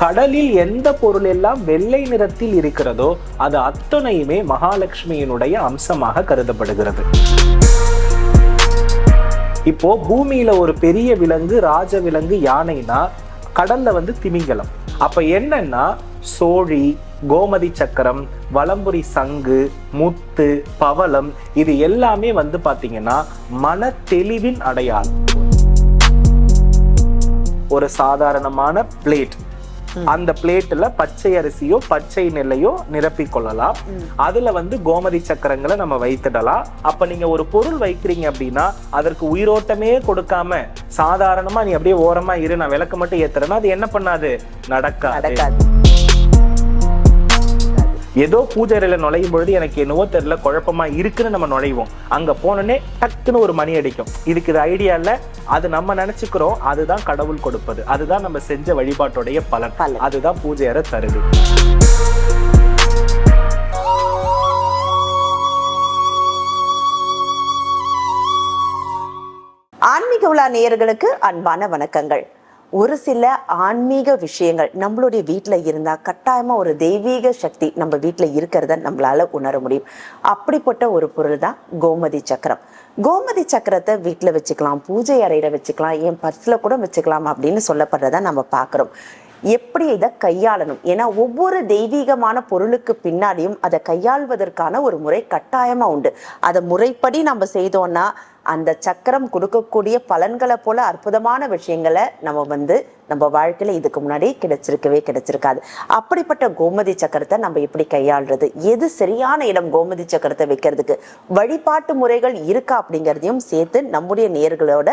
கடலில் எந்த பொருள் எல்லாம் வெள்ளை நிறத்தில் இருக்கிறதோ அது அத்தனையுமே மகாலட்சுமியினுடைய அம்சமாக கருதப்படுகிறது. இப்போ பூமியில ஒரு பெரிய விலங்கு ராஜ விலங்கு யானைனா கடல்ல வந்து திமிங்கலம். அப்ப என்னன்னா சோழி கோமதி சக்கரம் வலம்புரி சங்கு முத்து பவளம் இது எல்லாமே வந்து பாத்தீங்கன்னா மன தெளிவின் அடையாளம். ஒரு சாதாரணமான பிளேட். அந்த பிளேட்ல பச்சை அரிசியோ பச்சை நெல்லையோ நிரப்பிக் கொள்ளலாம் அதுல வந்து கோமதி சக்கரங்களை நம்ம வைத்திடலாம். அப்ப நீங்க ஒரு பொருள் வைக்கிறீங்க அப்படின்னா அதற்கு உயிரோட்டமே கொடுக்காம சாதாரணமா நீ அப்படியே ஓரமா இரு நான் விளக்கு மட்டும் ஏத்துறேன்னா அது என்ன பண்ணாது? நடக்காது. ஏதோ பூஜை அறையில நுழையும் பொழுது எனக்கு என்னவோ தெரியல குழப்பமா இருக்குன்னு நம்ம நுழைவோம். அங்க போனோடனே டக்குன்னு ஒரு மணி அடிக்கும். இதுக்கு இது ஐடியா இல்ல. அது நம்ம நினைச்சுக்கிறோம். அதுதான் கடவுள் கொடுப்பது. அதுதான் நம்ம செஞ்ச வழிபாட்டுடைய பலன். அதுதான் பூஜை அறை தருது. ஆன்மீக உலா நேயர்களுக்கு அன்பான வணக்கங்கள். ஒரு சில ஆன்மீக விஷயங்கள் நம்மளுடைய வீட்டில் இருந்தால் கட்டாயமாக ஒரு தெய்வீக சக்தி நம்ம வீட்டில் இருக்கிறத நம்மளால் உணர முடியும். அப்படிப்பட்ட ஒரு பொருள் தான் கோமதி சக்கரம். கோமதி சக்கரத்தை வீட்டில் வச்சுக்கலாம் பூஜை அறையில் வச்சுக்கலாம் என் பர்ஸில் கூட வச்சுக்கலாம் அப்படின்னு சொல்லப்படுறத நம்ம பார்க்குறோம். எப்படி இதை கையாளணும்? ஏன்னா ஒவ்வொரு தெய்வீகமான பொருளுக்கு பின்னாடியும் அதை கையாள்வதற்கான ஒரு முறை கட்டாயமாக உண்டு. அதை முறைப்படி நம்ம செய்தோன்னா அந்த சக்கரம் கொடுக்கக்கூடிய பலன்களை போல அற்புதமான விஷயங்களை நம்ம வந்து நம்ம வாழ்க்கையில் இதுக்கு முன்னாடி கிடைச்சிருக்கவே கிடைச்சிருக்காது. அப்படிப்பட்ட கோமதி சக்கரத்தை நம்ம எப்படி கையாள்றது? எது சரியான இடம் கோமதி சக்கரத்தை வைக்கிறதுக்கு? வழிபாட்டு முறைகள் இருக்கா அப்படிங்கிறதையும் சேர்த்து நம்முடைய நேர்களோட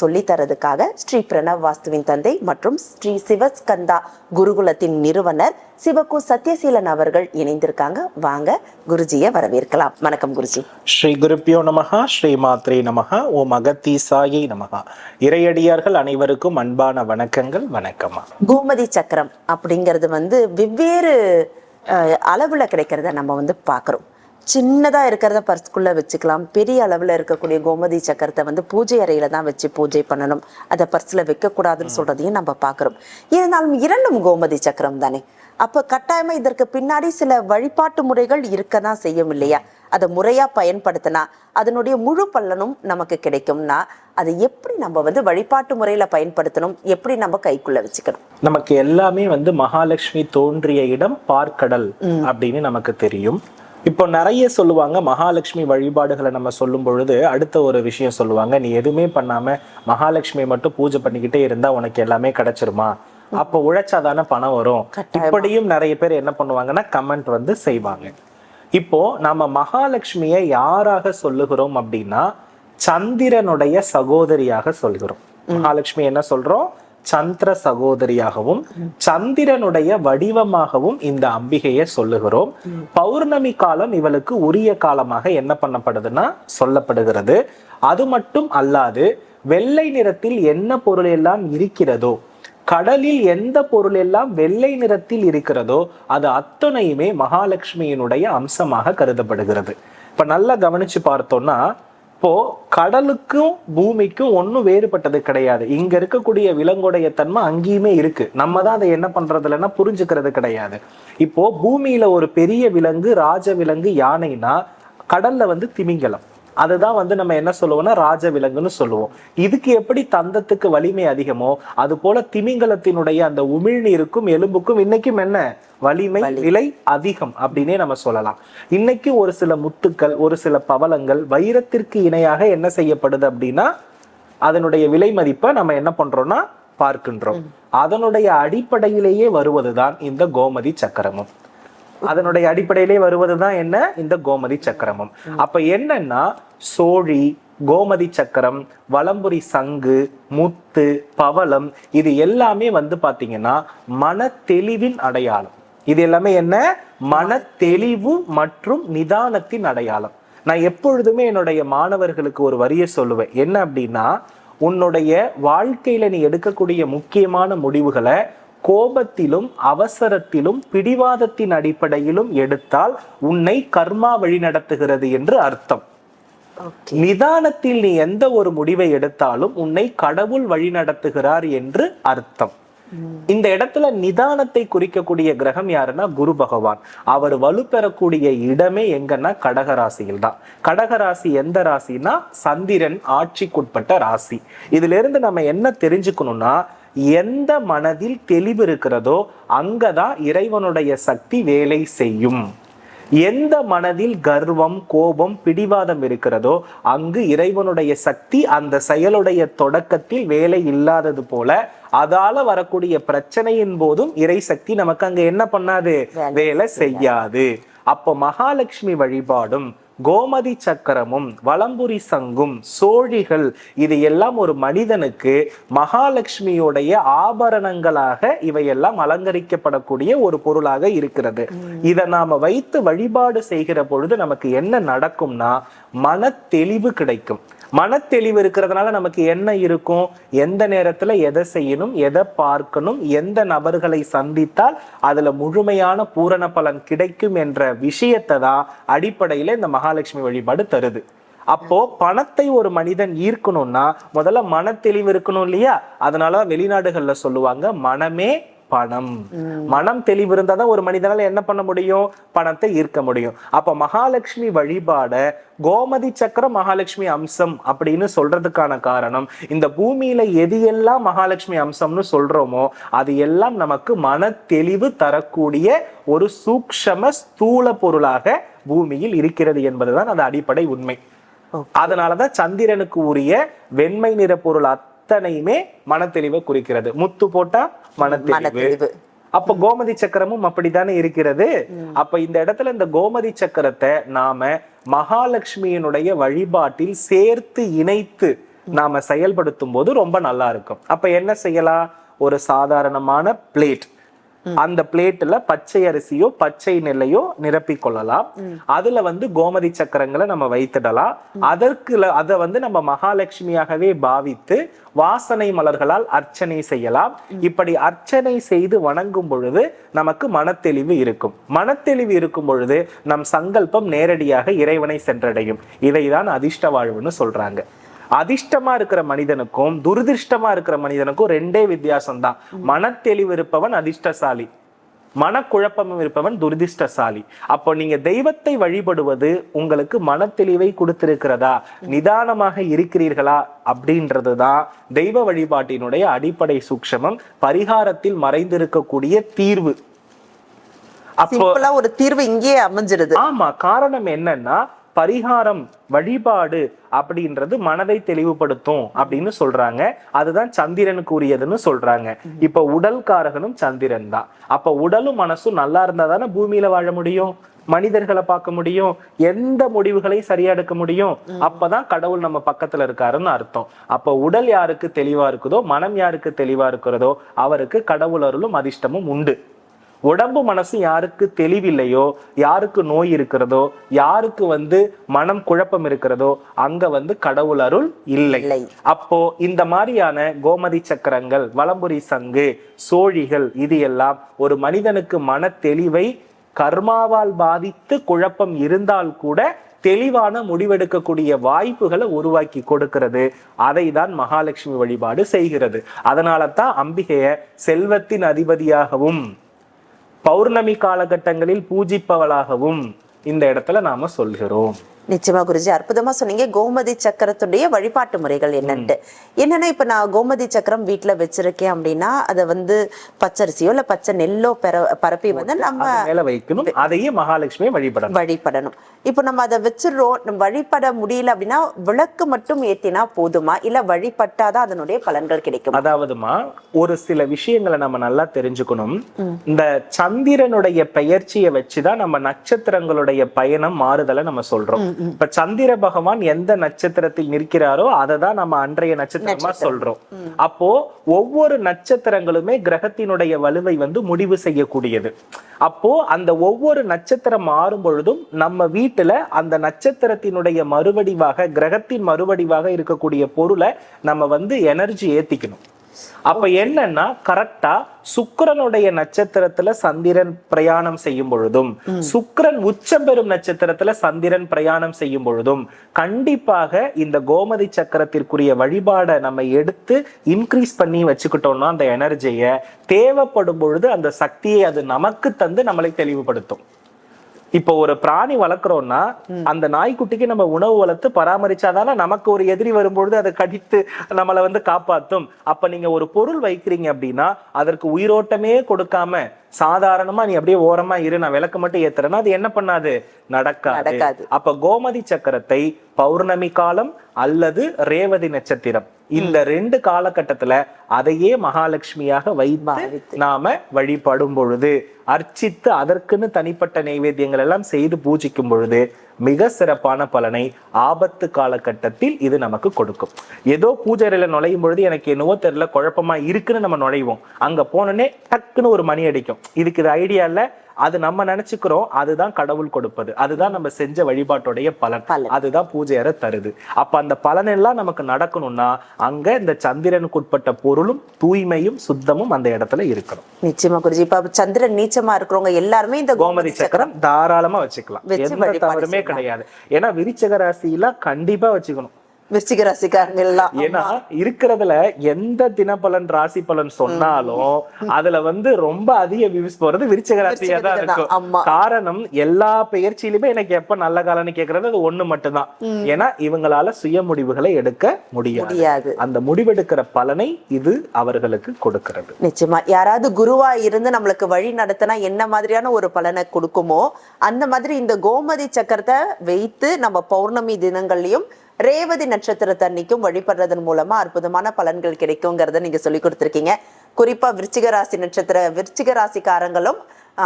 சொல்லித்தரதுக்காக ஸ்ரீ பிரணவ் வாஸ்துவின் தந்தை மற்றும் ஸ்ரீ சிவஸ்கந்தா குருகுலத்தின் நிறுவனர் சிவகு சத்யசீலன் அவர்கள் இணைந்திருக்காங்க. வாங்க குருஜியை வரவேற்கலாம். வணக்கம் குருஜி. ஸ்ரீ குருப்பியோ நமகா ஸ்ரீ மாத்ரே நமகா ஓம் அகத்தீசாயை நமகா இறையடியார்கள் அனைவருக்கும் அன்பான வணக்கங்கள். வணக்கம்மா. கோமதி சக்கரம் அப்படிங்கிறது வந்து வெவ்வேறு அளவுல கிடைக்கிறத நம்ம வந்து பார்க்குறோம். சின்னதா இருக்கிறத பர்ஸ்குள்ள வச்சுக்கலாம். பெரிய அளவுல இருக்கக்கூடிய கோமதி சக்கரத்தை வந்து பூஜை அறையில தான் வச்சு பூஜை பண்ணணும். அதை பர்ஸ்ல வைக்கக்கூடாதுன்னு சொல்றதையும் நம்ம பார்க்குறோம். இருந்தாலும் இரண்டும் கோமதி சக்கரம் தானே? அப்ப கட்டாயமா இதற்கு பின்னாடி சில வழிபாட்டு முறைகள் இருக்க தான் செய்யும் இல்லையா அதை முறையா பயன்படுத்தினா அதனுடைய முழு பலனும் நமக்கு கிடைக்கும்னா அதை எப்படி நம்ம வந்து வழிபாட்டு முறையில பயன்படுத்தணும்? எப்படி நம்ம கைக்குள்ள வச்சுக்கணும்? நமக்கு எல்லாமே வந்து மகாலட்சுமி தோன்றிய இடம் பார்க்கடல் அப்படின்னு நமக்கு தெரியும். இப்போ நிறைய சொல்லுவாங்க மகாலட்சுமி வழிபாடுகளை நம்ம சொல்லும் பொழுது அடுத்த ஒரு விஷயம் சொல்லுவாங்க நீ எதுவுமே பண்ணாம மகாலட்சுமியை மட்டும் பூஜை பண்ணிக்கிட்டே இருந்தா உனக்கு எல்லாமே கிடைச்சிருமா? அப்ப உழைச்சாதானே பணம் வரும். இப்படியும் நிறைய பேர் என்ன பண்ணுவாங்கன்னா கமெண்ட் வந்து செய்வாங்க. இப்போ நாம மகாலட்சுமியை யாராக சொல்லுகிறோம் அப்படின்னா சந்திரனுடைய சகோதரியாக சொல்கிறோம் மகாலட்சுமி என்ன சொல்றோம்? சந்திர சகோதரியாகவும் சந்திரனுடைய வடிவமாகவும் இந்த அம்பிகையை சொல்லுகிறோம். பௌர்ணமி காலம் இவளுக்கு உரிய காலமாக என்ன பண்ணப்படுதுன்னா சொல்லப்படுகிறது. அது மட்டும் அல்லாது வெள்ளை நிறத்தில் என்ன பொருள் எல்லாம் இருக்கிறதோ கடலில் எந்த பொருள் எல்லாம் வெள்ளை நிறத்தில் இருக்கிறதோ அது அத்தனையுமே மகாலட்சுமியினுடைய அம்சமாக கருதப்படுகிறது. இப்ப நல்லா கவனிச்சு பார்த்தோம்னா இப்போ கடலுக்கும் பூமிக்கும் ஒன்றும் வேறுபட்டது கிடையாது. இங்க இருக்கக்கூடிய விலங்குடைய தன்மை அங்கேயுமே இருக்கு. நம்ம தான் அதை என்ன பண்றது இல்லைன்னா புரிஞ்சுக்கிறது கிடையாது. இப்போ பூமியில ஒரு பெரிய விலங்கு ராஜ விலங்கு யானைனா கடல்ல வந்து திமிங்கலம். அதுதான் வந்து நம்ம என்ன சொல்லுவோம்னா ராஜ விலங்குன்னு சொல்லுவோம். இதுக்கு எப்படி தந்தத்துக்கு வலிமை அதிகமோ அது போல திமிங்கலத்தினுடைய அந்த உமிழ்நீருக்கும் எலும்புக்கும் இன்னைக்கும் என்ன? வலிமை விலை. அதிகம் அப்படின்னே நம்ம சொல்லலாம். இன்னைக்கு ஒரு சில முத்துக்கள் ஒரு சில பவளங்கள் வைரத்திற்கு இணையாக என்ன செய்யப்படுது அப்படின்னா அதனுடைய விலை மதிப்பை நம்ம என்ன பண்றோம்னா பார்க்கின்றோம். அதனுடைய அடிப்படையிலேயே வருவதுதான் இந்த கோமதி சக்கரமும். அதனுடைய அடிப்படையிலே வருவதுதான் என்ன? இந்த கோமதி சக்கரமும். அப்ப என்னன்னா சோழி கோமதி சக்கரம் வலம்புரி சங்கு முத்து பவளம் இது எல்லாமே வந்து பாத்தீங்கன்னா மன தெளிவின் அடையாளம். இது எல்லாமே என்ன? மன தெளிவு மற்றும் நிதானத்தின் அடையாளம். நான் எப்பொழுதுமே என்னுடைய மாணவர்களுக்கு ஒரு வரியை சொல்லுவேன். என்ன அப்படின்னா உன்னுடைய வாழ்க்கையில நீ எடுக்கக்கூடிய முக்கியமான முடிவுகளை கோபத்திலும் அவசரத்திலும் பிடிவாதத்தின் அடிப்படையிலும் எடுத்தால் உன்னை கர்மா வழிநடத்துகிறது என்று அர்த்தம். நிதானத்தில் நீ எந்த ஒரு முடிவை எடுத்தாலும் உன்னை கடவுள் வழிநடத்துகிறார் என்று அர்த்தம். இந்த இடத்துல நிதானத்தை குறிக்கக்கூடிய கிரகம் யாருன்னா குரு பகவான். அவர் வலுப்பெறக்கூடிய இடமே எங்கன்னா கடகராசியில் தான். கடகராசி எந்த ராசினா சந்திரன் ஆட்சிக்குட்பட்ட ராசி. இதுல இருந்து நம்ம என்ன தெரிஞ்சுக்கணும்னா எந்த மனதில் தெளிவு இருக்கிறதோ அங்கதான் இறைவனுடைய சக்தி வேலை செய்யும். எந்த மனதில் கர்வம் கோபம் பிடிவாதம் இருக்கிறதோ அங்கு இறைவனுடைய சக்தி அந்த செயலுடைய தொடக்கத்தில் வேலை இல்லாதது போல அதால வரக்கூடிய பிரச்சனையின் போதும் இறை சக்தி நமக்கு அங்க என்ன பண்ணாது? வேலை செய்யாது. அப்போ மகாலட்சுமி வழிபாடும் கோமதி சக்கரமும் வலம்புரி சங்கும் சோழிகள் இது எல்லாம் ஒரு மனிதனுக்கு மகாலட்சுமியுடைய ஆபரணங்களாக இவையெல்லாம் அலங்கரிக்கப்படக்கூடிய ஒரு பொருளாக இருக்கிறது. இதை நாம வைத்து வழிபாடு செய்கிற பொழுது நமக்கு என்ன நடக்கும்னா மன தெளிவு கிடைக்கும். மனத்தெளிவு இருக்கிறதுனால நமக்கு என்ன இருக்கும்? எந்த நேரத்துல எதை செய்யணும்? எதை பார்க்கணும்? எந்த நபர்களை சந்தித்தால் அதுல முழுமையான பூரண பலன் கிடைக்கும் என்ற விஷயத்தை தான் அடிப்படையில இந்த மகாலட்சுமி வழிபாடு தருது. அப்போ பணத்தை ஒரு மனிதன் ஈர்க்கணும்னா முதல்ல மனத்தெளிவு இருக்கணும் இல்லையா? அதனால வெளிநாடுகள்ல சொல்லுவாங்க மனமே பணம். மனம் தெளிவு இருந்தாதான் ஒரு மனிதனால என்ன பண்ண முடியும்? பணத்தை ஈர்க்க முடியும். அப்ப மகாலட்சுமி வழிபாட கோமதி சக்கரம் மகாலட்சுமி அம்சம் அப்படின்னு சொல்றதுக்கான காரணம் இந்த பூமியில எது எல்லாம் மகாலட்சுமி அம்சம்னு சொல்றோமோ அது எல்லாம் நமக்கு மன தெளிவு தரக்கூடிய ஒரு சூக்ஷம ஸ்தூல பொருளாக பூமியில் இருக்கிறது என்பதுதான் அது அடிப்படை உண்மை. அதனாலதான் சந்திரனுக்கு உரிய வெண்மை நிற பொருள் அத்தனையுமே மனத்தெளிவை குறிக்கிறது. முத்து போட்டா மனத்தெளிவு. அப்ப கோமதி சக்கரமும் அப்படித்தானே இருக்கிறது? அப்ப இந்த இடத்துல இந்த கோமதி சக்கரத்தை நாம மகாலட்சுமியினுடைய வழிபாட்டில் சேர்த்து இணைத்து நாம செயல்படுத்தும் போது ரொம்ப நல்லா இருக்கும். அப்ப என்ன செய்யலாம்? ஒரு சாதாரணமான பிளேட். அந்த பிளேட்ல பச்சை அரிசியோ பச்சை நெல்லையோ நிரப்பி கொள்ளலாம் அதுல வந்து கோமதி சக்கரங்களை நம்ம வைத்திடலாம். அதற்கு அதை வந்து நம்ம மகாலட்சுமியாகவே பாவித்து வாசனை மலர்களால் அர்ச்சனை செய்யலாம். இப்படி அர்ச்சனை செய்து வணங்கும் பொழுது நமக்கு மனத்தெளிவு இருக்கும். மனத்தெளிவு இருக்கும் பொழுது நம் சங்கல்பம் நேரடியாக இறைவனை சென்றடையும். இதைதான் அதிர்ஷ்ட வாழ்வுன்னு சொல்றாங்க. அதிர்ஷ்டமா இருக்கிற மனிதனுக்கும் துரதிர்ஷ்டமா இருக்கிற மனிதனுக்கும் ரெண்டே வித்தியாசம் தான் மனத்தெளிவு இருப்பவன் அதிர்ஷ்டசாலி. மனக்குழப்பமும் இருப்பவன் துரதிர்ஷ்டசாலி. அப்போ நீங்க தெய்வத்தை வழிபடுவது உங்களுக்கு மனத்தெளிவை கொடுத்திருக்கிறதா? நிதானமாக இருக்கிறீர்களா? அப்படின்றதுதான் தெய்வ வழிபாட்டினுடைய அடிப்படை சூக்ஷமம். பரிகாரத்தில் மறைந்திருக்கக்கூடிய தீர்வு. அப்போ ஒரு தீர்வு இங்கேயே அமைஞ்சிருது. ஆமா காரணம் என்னன்னா பரிகாரம் வழிபாடு அப்படின்றது மனதை தெளிவுபடுத்தும் அப்படின்னு சொல்றாங்க. அதுதான் சந்திரனுக்கு உரியதுன்னு சொல்றாங்க. இப்ப உடல் காரகனும் சந்திரன் தான். அப்ப உடலும் மனசும் நல்லா இருந்தா தானே பூமியில வாழ முடியும்? மனிதர்களை பார்க்க முடியும்? எந்த முடிவுகளை சரியா எடுக்க முடியும்? அப்பதான் கடவுள் நம்ம பக்கத்துல இருக்காருன்னு அர்த்தம். அப்ப உடல் யாருக்கு தெளிவா இருக்குதோ மனம் யாருக்கு தெளிவா இருக்கிறதோ அவருக்கு கடவுள் அருளும் அதிர்ஷ்டமும் உண்டு. உடம்பு மனசு யாருக்கு தெளிவில்லையோ யாருக்கு நோய் இருக்கிறதோ யாருக்கு வந்து மனம் குழப்பம் இருக்கிறதோ அங்க வந்து கடவுள் அருள் இல்லை. அப்போ இந்த மாதிரியான கோமதி சக்கரங்கள் வலம்புரி சங்கு சோழிகள் இது எல்லாம் ஒரு மனிதனுக்கு மன தெளிவை கர்மாவால் பாதித்து குழப்பம் இருந்தால் கூட தெளிவான முடிவெடுக்கக்கூடிய வாய்ப்புகளை உருவாக்கி கொடுக்கிறது. அதை தான் மகாலட்சுமி வழிபாடு செய்கிறது. அதனால தான் அம்பிகைய செல்வத்தின் அதிபதியாகவும் பௌர்ணமி காலகட்டங்களில் பூஜிப்பவளாகவும் இந்த இடத்துல நாம சொல்கிறோம். நிச்சயமா குருஜி அற்புதமா சொன்னீங்க. கோமதி சக்கரத்துடைய வழிபாட்டு முறைகள் என்னன்ட்டு. என்னன்னா இப்ப நான் கோமதி சக்கரம் வீட்டுல வச்சிருக்கேன் அப்படின்னா அதை வந்து பச்சரிசியோ இல்ல பச்சை நெல்லோ பரப்பி வந்து நம்ம மேல வைக்கணும். அதையே மகாலட்சுமியை வழிபடணும். வழிபடணும். இப்போ நம்ம அதை வச்சிடுறோம். வழிபட முடியல அப்படின்னா விளக்கு மட்டும் ஏத்தினா போதுமா? இல்ல வழிபட்டாதான் அதனுடைய பலன்கள் கிடைக்கும்? அதாவதுமா ஒரு சில விஷயங்களை நம்ம நல்லா தெரிஞ்சுக்கணும். இந்த சந்திரனுடைய பெயர்ச்சியை வச்சுதான் நம்ம நட்சத்திரங்களுடைய பயணம் மாறுதலை நம்ம சொல்றோம். இப்ப சந்திர பகவான் எந்த நட்சத்திரத்தில் நிற்கிறாரோ அதை தான் நம்ம அன்றைய நட்சத்திரமா சொல்றோம். அப்போ ஒவ்வொரு நட்சத்திரங்களுமே கிரகத்தினுடைய வலுவை வந்து முடிவு செய்யக்கூடியது. அப்போ அந்த ஒவ்வொரு நட்சத்திரம் மாறும் பொழுதும் நம்ம வீட்டுல அந்த நட்சத்திரத்தினுடைய மறுவடிவாக கிரகத்தின் மறுவடிவாக இருக்கக்கூடிய பொருளை நம்ம வந்து எனர்ஜி ஏத்திக்கணும். அப்ப என்னன்னா கரெக்டா சுக்கிரனுடைய நட்சத்திரத்துல சந்திரன் பிரயாணம் செய்யும் பொழுதும் சுக்கிரன் உச்சம் பெறும் நட்சத்திரத்துல சந்திரன் பிரயாணம் செய்யும் பொழுதும் கண்டிப்பாக இந்த கோமதி சக்கரத்திற்குரிய வழிபாடை நம்ம எடுத்து இன்க்ரீஸ் பண்ணி வச்சுக்கிட்டோம்னா அந்த எனர்ஜியை தேவைப்படும் பொழுது அந்த சக்தியை அது நமக்கு தந்து நம்மளை தெளிவுபடுத்தும். இப்போ ஒரு பிராணி வளர்க்குறோம்னா அந்த நாய்க்குட்டிக்கு நம்ம உணவு வளர்த்து பராமரிச்சாதானே நமக்கு ஒரு எதிரி வரும்பொழுது அதை கடித்து நம்மளை வந்து காப்பாத்தும். அப்ப நீங்க ஒரு பொருள் வைக்கிறீங்க அப்படின்னா அதற்கு உயிரோட்டமே கொடுக்காம சாதாரணமா நீ அப்படியே ஓரமா இரு நான் விளக்கு மட்டும் ஏத்துறேன்னா அது என்ன பண்ணாது நடக்காது. அப்ப கோமதி சக்கரத்தை பௌர்ணமி காலம் அல்லது ரேவதி நட்சத்திரம் இந்த ரெண்டு காலகட்டத்துல அதையே மகாலட்சுமியாக வைத்து. நாம வழிபடும் பொழுது அர்ச்சித்து அதற்குன்னு தனிப்பட்ட நைவேத்தியங்கள் எல்லாம் செய்து பூஜிக்கும் பொழுது மிக சிறப்பான பலனை ஆபத்து காலகட்டத்தில் இது நமக்கு கொடுக்கும். ஏதோ பூஜை நுழையும் பொழுது எனக்கு என்னவோ தெரியல குழப்பமா இருக்குன்னு நம்ம நுழைவோம். அங்க போனோடனே டக்குன்னு ஒரு மணி அடிக்கும். இதுக்கு இது ஐடியா இல்லை. அது நம்ம நினைச்சுக்கிறோம் அதுதான் கடவுள் கொடுப்பது. அதுதான் நம்ம செஞ்ச வழிபாட்டுடைய பலன். அதுதான் பூஜை அறை தருது. அப்ப அந்த பலன் எல்லாம் நமக்கு நடக்கணும்னா அங்க இந்த சந்திரனுக்கு உட்பட்ட பொருளும் தூய்மையும் சுத்தமும் அந்த இடத்துல இருக்கணும். நிச்சயமா குருஜி. இப்ப சந்திரன் நீச்சமா இருக்கிறவங்க எல்லாருமே இந்த கோமதி சக்கரம் தாராளமா வச்சுக்கலாம். வச்சு எந்த தவறுமே. கிடையாது. ஏன்னா விருச்சக ராசியில கண்டிப்பா வச்சுக்கணும். விருச்சிக ராசிக்காரங்க எல்லாம் ஏன்னா இருக்கிறதுல எந்த தினபலன் ராசி பலன் சொன்னாலும் அதுல வந்து ரொம்ப அதிக வியூஸ் போறது விருச்சக ராசியா தான். இருக்கும். காரணம் எல்லா பெயர்ச்சியிலுமே எனக்கு எப்ப நல்ல காலம்னு கேக்குறது அது ஒண்ணு மட்டும்தான். ஏன்னா இவங்களால சுய முடிவுகளை எடுக்க முடியாது. முடியாது. அந்த முடிவெடுக்கிற பலனை இது அவர்களுக்கு கொடுக்கிறது. நிச்சயமா. யாராவது குருவா இருந்து நம்மளுக்கு வழி நடத்தினா என்ன மாதிரியான ஒரு பலனை கொடுக்குமோ அந்த மாதிரி இந்த கோமதி சக்கரத்தை வைத்து நம்ம பௌர்ணமி தினங்கள்லயும் ரேவதி நட்சத்திரத்தன்னைக்கும் வழிபடுறதன் மூலமா அற்புதமான பலன்கள் கிடைக்குங்கிறத நீங்க சொல்லி கொடுத்துருக்கீங்க. குறிப்பா விருச்சிக ராசி நட்சத்திர விருச்சிக ராசிக்காரங்களும்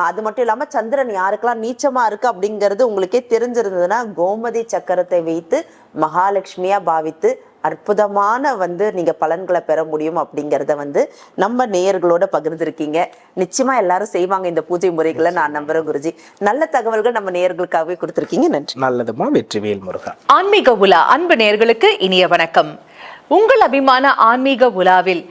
அது மட்டும் இல்லாம சந்திரன் யாருக்கெல்லாம் நீச்சமா இருக்கு அப்படிங்கிறது உங்களுக்கே தெரிஞ்சிருந்ததுன்னா கோமதி சக்கரத்தை வைத்து மகாலட்சுமியா பாவித்து அற்புதமான வந்து நீங்க பலன்களை பெற முடியும் அப்படிங்கறத வந்து நம்ம நேயர்களோட பகிர்ந்திருக்கீங்க. நிச்சயமா எல்லாரும் செய்வாங்க இந்த பூஜை முறைகளை நான் நம்புறேன் குருஜி. நல்ல தகவல்கள் நம்ம நேயர்களுக்காகவே கொடுத்திருக்கீங்க. நன்றி. நல்லதுமா? வெற்றிவேல் முருகா. ஆன்மீக உலா அன்பு நேர்களுக்கு இனிய வணக்கம். உங்கள் அபிமான ஆன்மீக உலாவில்